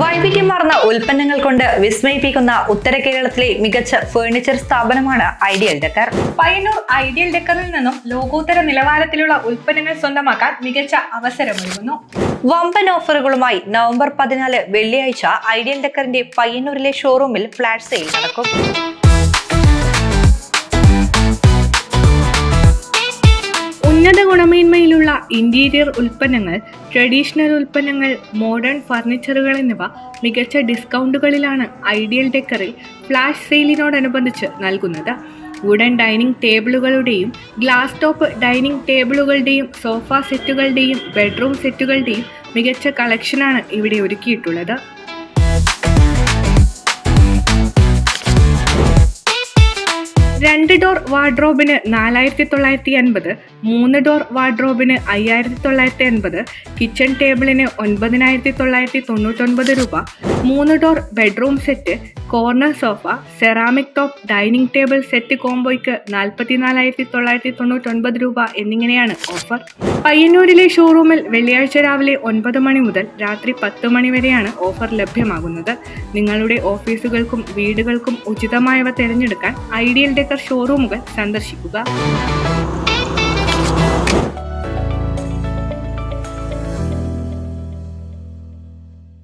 വൈവിധ്യമാർന്ന ഉൽപ്പന്നങ്ങൾ കൊണ്ട് വിസ്മയിപ്പിക്കുന്ന ഉത്തര കേരളത്തിലെ മികച്ച ഫേർണിച്ചർ സ്ഥാപനമാണ് ഐഡിയൽ ഡെക്കർ. പയ്യന്നൂർ ഐഡിയൽ ഡെക്കറിൽ നിന്നും ലോകോത്തര നിലവാരത്തിലുള്ള ഉൽപ്പന്നങ്ങൾ സ്വന്തമാക്കാൻ മികച്ച അവസരമൊരുങ്ങുന്നു. വമ്പൻ ഓഫറുകളുമായി നവംബർ പതിനാല് വെള്ളിയാഴ്ച ഐഡിയൽ ഡെക്കറിന്റെ പയ്യന്നൂരിലെ ഷോറൂമിൽ ഫ്ലാറ്റ് സെയിൽ നടക്കും. ഉന്നത ഗുണമേന്മയിലുള്ള ഇന്റീരിയർ ഉൽപ്പന്നങ്ങൾ ട്രഡീഷണൽ ഉൽപ്പന്നങ്ങൾ മോഡേൺ ഫർണിച്ചറുകൾ എന്നിവ മികച്ച ഡിസ്കൗണ്ടുകളിലാണ് ഐഡിയൽ ഡെക്കറിൽ ഫ്ലാഷ് സെയിലിനോടനുബന്ധിച്ച് നൽകുന്നത്. വുഡൻ ഡൈനിങ് ടേബിളുകളുടെയും ഗ്ലാസ് ടോപ്പ് ഡൈനിങ് ടേബിളുകളുടെയും സോഫ സെറ്റുകളുടെയും ബെഡ്റൂം സെറ്റുകളുടെയും മികച്ച കളക്ഷനാണ് ഇവിടെ ഒരുക്കിയിട്ടുള്ളത്. രണ്ട് ഡോർ വാർഡ്രോബിന് നാലായിരത്തി തൊള്ളായിരത്തി അൻപത് മൂന്ന് ഡോർ വാർഡ്രോബിന് അയ്യായിരത്തി തൊള്ളായിരത്തി അൻപത് കിച്ചൺ ടേബിളിന് ഒൻപതിനായിരത്തി തൊള്ളായിരത്തി തൊണ്ണൂറ്റൊൻപത് രൂപ മൂന്ന് door bedroom set corner sofa ceramic top dining table set കോംബോയ്ക്ക് നാൽപ്പത്തിനാലായിരത്തി തൊള്ളായിരത്തി തൊണ്ണൂറ്റൊൻപത് രൂപ എന്നിങ്ങനെയാണ് ഓഫർ പയ്യന്നൂരിലെ ഷോറൂമിൽ വെള്ളിയാഴ്ച രാവിലെ ഒൻപത് മണി മുതൽ രാത്രി പത്ത് മണി വരെയാണ് ഓഫർ ലഭ്യമാകുന്നത്. നിങ്ങളുടെ ഓഫീസുകൾക്കും വീടുകൾക്കും ഉചിതമായവ തിരഞ്ഞെടുക്കാൻ ഐഡിയൽ ഡെക്കർ ഷോറൂമുകൾ സന്ദർശിക്കുക.